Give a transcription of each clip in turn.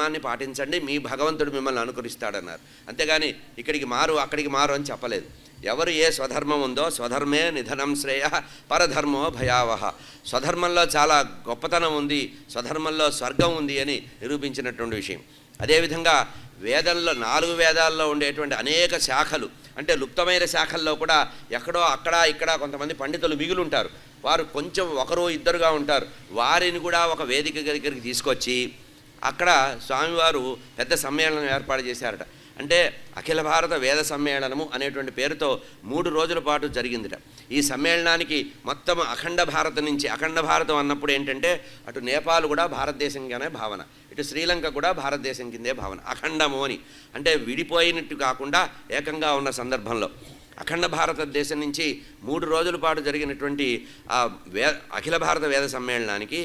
ధర్మాన్ని పాటించండి మీ భగవంతుడు మిమ్మల్ని అనుకరిస్తాడన్నారు. అంతేగాని ఇక్కడికి మారు అక్కడికి మారు అని చెప్పలేదు. ఎవరు ఏ స్వధర్మం ఉందో స్వధర్మే నిధనం శ్రేయ పరధర్మో భయావహ. స్వధర్మంలో చాలా గొప్పతనం ఉంది స్వధర్మంలో స్వర్గం ఉంది అని నిరూపించినటువంటి విషయం. అదేవిధంగా వేదంలో నాలుగు వేదాల్లో ఉండేటువంటి అనేక శాఖలు అంటే లుప్తమైన శాఖల్లో కూడా ఎక్కడో అక్కడ ఇక్కడ కొంతమంది పండితులు మిగులుంటారు. వారు కొంచెం ఒకరు ఇద్దరుగా ఉంటారు. వారిని కూడా ఒక వేదిక దగ్గరికి తీసుకొచ్చి అక్కడ స్వామివారు పెద్ద సమ్మేళనం ఏర్పాటు చేశారట. అంటే అఖిల భారత వేద సమ్మేళనము అనేటువంటి పేరుతో మూడు రోజుల పాటు జరిగిందిట. ఈ సమ్మేళనానికి మొత్తం అఖండ భారత నుంచి అఖండ భారతం అన్నప్పుడు ఏంటంటే అటు నేపాల్ కూడా భారతదేశంగానే భావన ఇటు శ్రీలంక కూడా భారతదేశం కిందే భావన అఖండము అని. అంటే విడిపోయినట్టు కాకుండా ఏకంగా ఉన్న సందర్భంలో. అఖండ భారతదేశం నుంచి మూడు రోజుల పాటు జరిగినటువంటి ఆ వే అఖిల భారత వేద సమ్మేళనానికి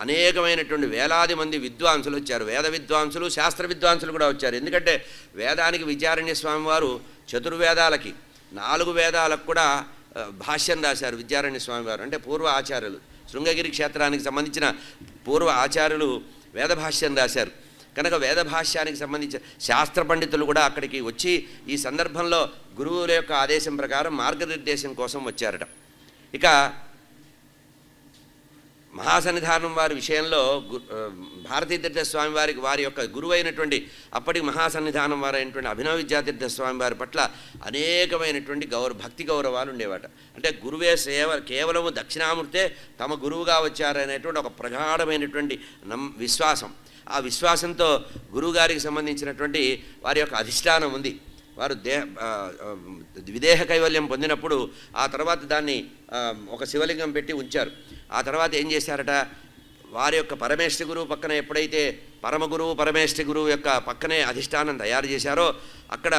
అనేకమైనటువంటి వేలాది మంది విద్వాంసులు వచ్చారు. వేద విద్వాంసులు శాస్త్ర విద్వాంసులు కూడా వచ్చారు. ఎందుకంటే వేదానికి విద్యారణ్య స్వామివారు చతుర్వేదాలకి నాలుగు వేదాలకు కూడా భాష్యం రాశారు విద్యారణ్య స్వామివారు అంటే పూర్వ ఆచార్యులు. శృంగగిరి క్షేత్రానికి సంబంధించిన పూర్వ ఆచార్యులు వేద భాష్యం రాశారు. కనుక వేద భాష్యానికి సంబంధించిన శాస్త్ర పండితులు కూడా అక్కడికి వచ్చి ఈ సందర్భంలో గురువుల యొక్క ఆదేశం ప్రకారం మార్గనిర్దేశం కోసం వచ్చారట. ఇక మహాసన్నిధానం వారి విషయంలో గు- భారతీతీర్థ స్వామి వారికి వారి యొక్క గురువైనటువంటి అప్పటికి అప్పటి మహాసన్నిధానం వారు అయినటువంటి అభినవ విద్యాతీర్థ స్వామి వారి పట్ల అనేకమైనటువంటి గౌరవ భక్తి గౌరవాలు ఉండేవాట. అంటే గురువే సేవ కేవలము దక్షిణామూర్తే తమ గురువుగా వచ్చారనేటువంటి ఒక ప్రగాఢమైనటువంటి నమ్ విశ్వాసం. ఆ విశ్వాసంతో గురువుగారికి సంబంధించినటువంటి వారి యొక్క అధిష్టానం ఉంది. వారు దేహ విదేహ కైవల్యం పొందినప్పుడు ఆ తర్వాత దాన్ని ఒక శివలింగం పెట్టి ఉంచారు. ఆ తర్వాత ఏం చేశారట? వారి యొక్క పరమేష్ఠ గురువు పక్కన ఎప్పుడైతే పరమగురువు గురువు గురువు యొక్క పక్కనే అధిష్టానం తయారు చేశారో అక్కడ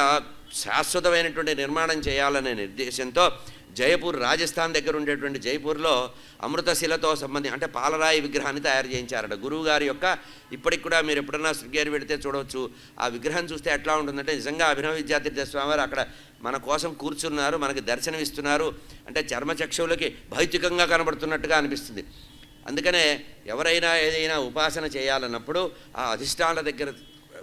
శాశ్వతమైనటువంటి నిర్మాణం చేయాలనే నిర్దేశంతో జయపూర్ రాజస్థాన్ దగ్గర ఉండేటువంటి జైపూర్లో అమృతశిలతో సంబంధి అంటే పాలరాయి విగ్రహాన్ని తయారు చేయించారట. గురువు గారి యొక్క ఇప్పటికి కూడా మీరు ఎప్పుడన్నా శృంగేరి పెడితే చూడవచ్చు. ఆ విగ్రహం చూస్తే ఎట్లా ఉంటుందంటే నిజంగా అభినవ విద్యార్థి స్వామివారు అక్కడ మన కోసం కూర్చున్నారు మనకి దర్శనమిస్తున్నారు. అంటే చర్మచక్షువులకి భౌతికంగా కనబడుతున్నట్టుగా అనిపిస్తుంది. అందుకనే ఎవరైనా ఏదైనా ఉపాసన చేయాలన్నప్పుడు ఆ అధిష్టానాల దగ్గర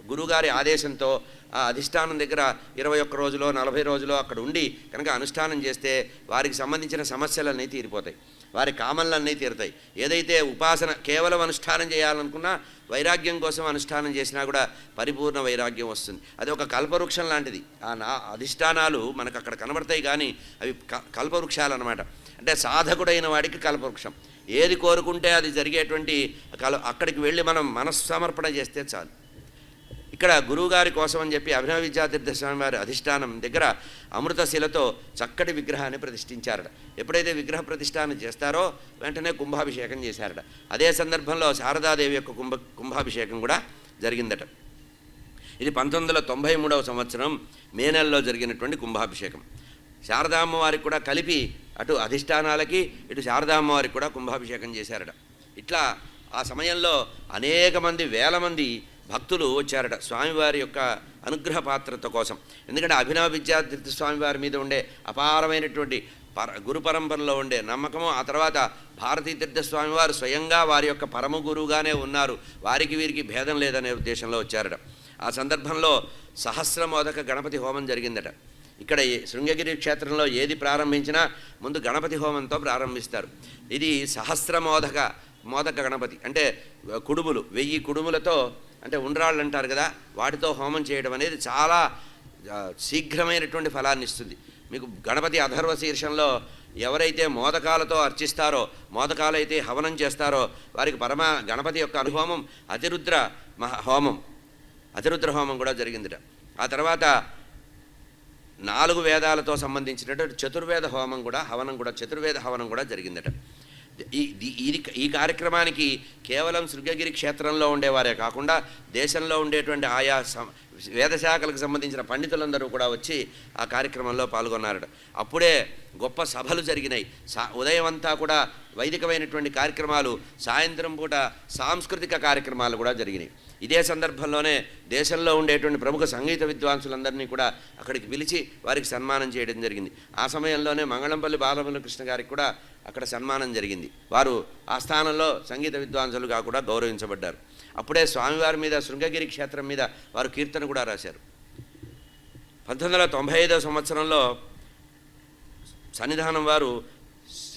గురుగారి ఆదేశంతో ఆ అధిష్టానం దగ్గర ఇరవై ఒక్క రోజులో నలభై రోజులో అక్కడ ఉండి కనుక అనుష్ఠానం చేస్తే వారికి సంబంధించిన సమస్యలన్నీ తీరిపోతాయి. వారి కామన్లన్నీ తీరుతాయి. ఏదైతే ఉపాసన కేవలం అనుష్ఠానం చేయాలనుకున్నా వైరాగ్యం కోసం అనుష్ఠానం చేసినా కూడా పరిపూర్ణ వైరాగ్యం వస్తుంది. అది ఒక కల్పవృక్షం లాంటిది. ఆ నా అధిష్టానాలు మనకు అక్కడ కనబడతాయి కానీ అవి క కల్పవృక్షాలు అనమాట అంటే సాధకుడైన వాడికి కల్పవృక్షం. ఏది కోరుకుంటే అది జరిగేటువంటి కల అక్కడికి వెళ్ళి మనం మనస్సమర్పణ చేస్తే చాలు. ఇక్కడ గురువుగారి కోసం అని చెప్పి అభినవ విద్యాతీర్థ స్వామి వారి అధిష్టానం దగ్గర అమృతశిలతో చక్కటి విగ్రహాన్ని ప్రతిష్ఠించారట. ఎప్పుడైతే విగ్రహ ప్రతిష్టానం చేస్తారో వెంటనే కుంభాభిషేకం చేశారట. అదే సందర్భంలో శారదాదేవి యొక్క కుంభ కుంభాభిషేకం కూడా జరిగిందట. ఇది పంతొమ్మిది వందల తొంభై మూడవ సంవత్సరం మే నెలలో జరిగినటువంటి కుంభాభిషేకం. శారదామ్మవారికి కూడా కలిపి అటు అధిష్టానాలకి ఇటు శారదామ్మవారికి కూడా కుంభాభిషేకం చేశారట. ఇట్లా ఆ సమయంలో అనేక మంది వేల మంది భక్తులు వచ్చారట స్వామివారి యొక్క అనుగ్రహ పాత్రత కోసం. ఎందుకంటే అభినవ విద్యాతీర్థ స్వామివారి మీద ఉండే అపారమైనటువంటి పర గురు పరంపరలో ఉండే నమ్మకము ఆ తర్వాత భారతీ తీర్థ స్వామివారు స్వయంగా వారి యొక్క పరమ గురువుగానే ఉన్నారు. వారికి వీరికి భేదం లేదనే ఉద్దేశంలో వచ్చారట. ఆ సందర్భంలో సహస్రమోదక గణపతి హోమం జరిగిందట. ఇక్కడ ఈ శృంగగిరి క్షేత్రంలో ఏది ప్రారంభించినా ముందు గణపతి హోమంతో ప్రారంభిస్తారు. ఇది సహస్రమోదక మోదక గణపతి. అంటే కుడుములు. వెయ్యి కుడుములతో అంటే ఉండ్రాళ్ళు అంటారు కదా వాటితో హోమం చేయడం అనేది చాలా శీఘ్రమైనటువంటి ఫలాన్ని ఇస్తుంది. మీకు గణపతి అధర్వ శీర్షంలో ఎవరైతే మోదకాలతో అర్చిస్తారో మోదకాలైతే హవనం చేస్తారో వారికి పరమ గణపతి యొక్క అనుహోమం అతిరుద్ర మహా హోమం. అతిరుద్ర హోమం కూడా జరిగిందిట. ఆ తర్వాత నాలుగు వేదాలతో సంబంధించినటువంటి చతుర్వేద హోమం కూడా హవనం కూడా చతుర్వేద హవనం కూడా జరిగిందట. ఈ ఈ- ఇది ఈ కార్యక్రమానికి కేవలం శృంగగిరి క్షేత్రంలో ఉండేవారే కాకుండా దేశంలో ఉండేటువంటి ఆయా వేదశాఖలకు సంబంధించిన పండితులందరూ కూడా వచ్చి ఆ కార్యక్రమంలో పాల్గొన్నారట. అప్పుడే గొప్ప సభలు జరిగినాయి. సా ఉదయం అంతా కూడా వైదికమైనటువంటి కార్యక్రమాలు సాయంత్రం పూట సాంస్కృతిక కార్యక్రమాలు కూడా జరిగినాయి. ఇదే సందర్భంలోనే దేశంలో ఉండేటువంటి ప్రముఖ సంగీత విద్వాంసులందరినీ కూడా అక్కడికి పిలిచి వారికి సన్మానం చేయడం జరిగింది. ఆ సమయంలోనే మంగళంపల్లి బాలమురకృష్ణ గారికి కూడా అక్కడ సన్మానం జరిగింది. వారు ఆ స్థానంలో సంగీత విద్వాంసులుగా కూడా గౌరవించబడ్డారు. అప్పుడే స్వామివారి మీద శృంగగిరి క్షేత్రం మీద వారు కీర్తన కూడా రాశారు. పంతొమ్మిది వందల తొంభై ఐదవ సంవత్సరంలో సన్నిధానం వారు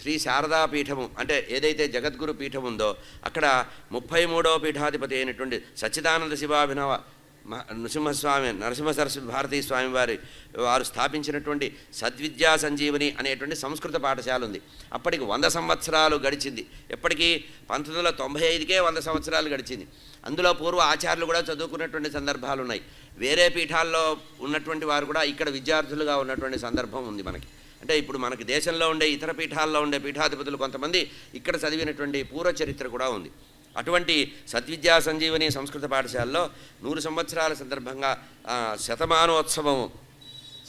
శ్రీ శారదా పీఠము అంటే ఏదైతే జగద్గురు పీఠం ఉందో అక్కడ ముప్పై మూడవ పీఠాధిపతి అయినటువంటి సచ్చిదానంద శివాభినవ మ- నృసింహస్వామి నరసింహ సరస్వతి భారతీ స్వామి వారి వారు స్థాపించినటువంటి సద్విద్యా సంజీవని అనేటువంటి సంస్కృత పాఠశాల ఉంది. అప్పటికి వంద సంవత్సరాలు గడిచింది. ఎప్పటికీ పంతొమ్మిది వందల తొంభై ఐదుకే వంద సంవత్సరాలు గడిచింది. అందులో పూర్వ ఆచార్యులు కూడా చదువుకున్నటువంటి సందర్భాలు ఉన్నాయి. వేరే పీఠాల్లో ఉన్నటువంటి వారు కూడా ఇక్కడ విద్యార్థులుగా ఉన్నటువంటి సందర్భం ఉంది మనకి. అంటే ఇప్పుడు మనకి దేశంలో ఉండే ఇతర పీఠాల్లో ఉండే పీఠాధిపతులు కొంతమంది ఇక్కడ చదివినటువంటి పూర్వ చరిత్ర కూడా ఉంది. అటువంటి సద్విద్యా సంజీవని సంస్కృత పాఠశాలలో నూరు సంవత్సరాల సందర్భంగా శతమానోత్సవం శతమానోత్సవము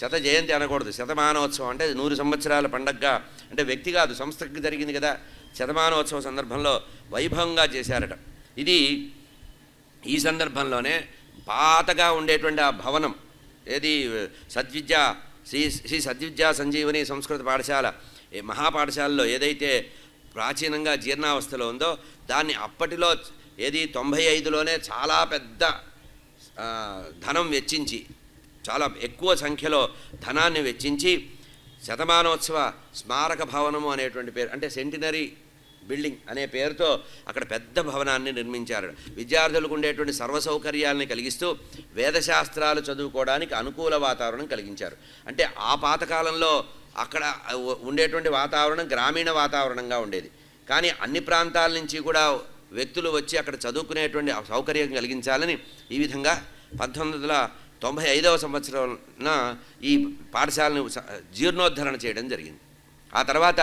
శత జయంతి అనకూడదు. శతమానోత్సవం అంటే నూరు సంవత్సరాల పండగగా అంటే వ్యక్తి కాదు సంస్థకి జరిగింది కదా. శతమానోత్సవ సందర్భంలో వైభవంగా చేశారట. ఇది ఈ సందర్భంలోనే పాతగా ఉండేటువంటి ఆ భవనం ఏది సద్విద్య శ్రీ శ్రీ సద్విద్యా సంజీవని సంస్కృత పాఠశాల ఈ మహాపాఠశాలలో ఏదైతే ప్రాచీనంగా జీర్ణావస్థలో ఉందో దాన్ని అప్పటిలో ఏది తొంభై ఐదులోనే చాలా పెద్ద ధనం వెచ్చించి చాలా ఎక్కువ సంఖ్యలో ధనాన్ని వెచ్చించి శతమానోత్సవ స్మారక భవనము అనేటువంటి పేరు అంటే సెంటినరీ బిల్డింగ్ అనే పేరుతో అక్కడ పెద్ద భవనాన్ని నిర్మించారు. విద్యార్థులకు ఉండేటువంటి సర్వసౌకర్యాలని కలిగిస్తూ వేదశాస్త్రాలు చదువుకోవడానికి అనుకూల వాతావరణం కలిగించారు. అంటే ఆ పాతకాలంలో అక్కడ ఉండేటువంటి వాతావరణం గ్రామీణ వాతావరణంగా ఉండేది. కానీ అన్ని ప్రాంతాల నుంచి కూడా వ్యక్తులు వచ్చి అక్కడ చదువుకునేటువంటి సౌకర్యం కలిగించాలని ఈ విధంగా పంతొమ్మిది వందల తొంభై ఐదవ సంవత్సరాన ఈ పాఠశాలను జీర్ణోద్ధరణ చేయడం జరిగింది. ఆ తర్వాత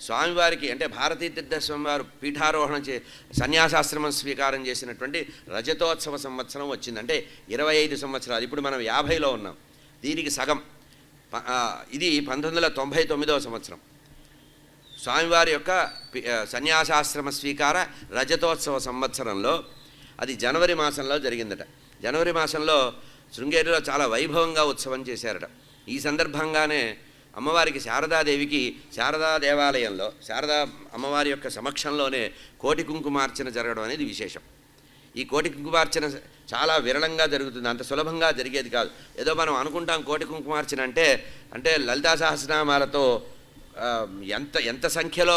స్వామివారికి అంటే భారతీ తీర్థ స్వామివారు పీఠారోహణం చే సన్యాసాశ్రమం స్వీకారం చేసినటువంటి రజతోత్సవ సంవత్సరం వచ్చింది. అంటే ఇరవై ఐదు సంవత్సరాలు. ఇప్పుడు మనం యాభైలో ఉన్నాం. దీనికి సగం. ఇది పంతొమ్మిది వందల తొంభై తొమ్మిదవ సంవత్సరం. స్వామివారి యొక్క సన్యాసాశ్రమ స్వీకార రజతోత్సవ సంవత్సరంలో అది జనవరి మాసంలో జరిగిందట. జనవరి మాసంలో శృంగేరిలో చాలా వైభవంగా ఉత్సవం చేశారట. ఈ సందర్భంగానే అమ్మవారికి శారదాదేవికి శారదా దేవాలయంలో శారదా అమ్మవారి యొక్క సమక్షంలోనే కోటి కుంకుమార్చన జరగడం అనేది విశేషం. ఈ కోటి కుంకుమార్చన చాలా విరళంగా జరుగుతుంది అంత సులభంగా జరిగేది కాదు. ఏదో మనం అనుకుంటాం కోటి కుంకుమార్చన అంటే అంటే లలితా సహస్రనామాలతో ఎంత ఎంత సంఖ్యలో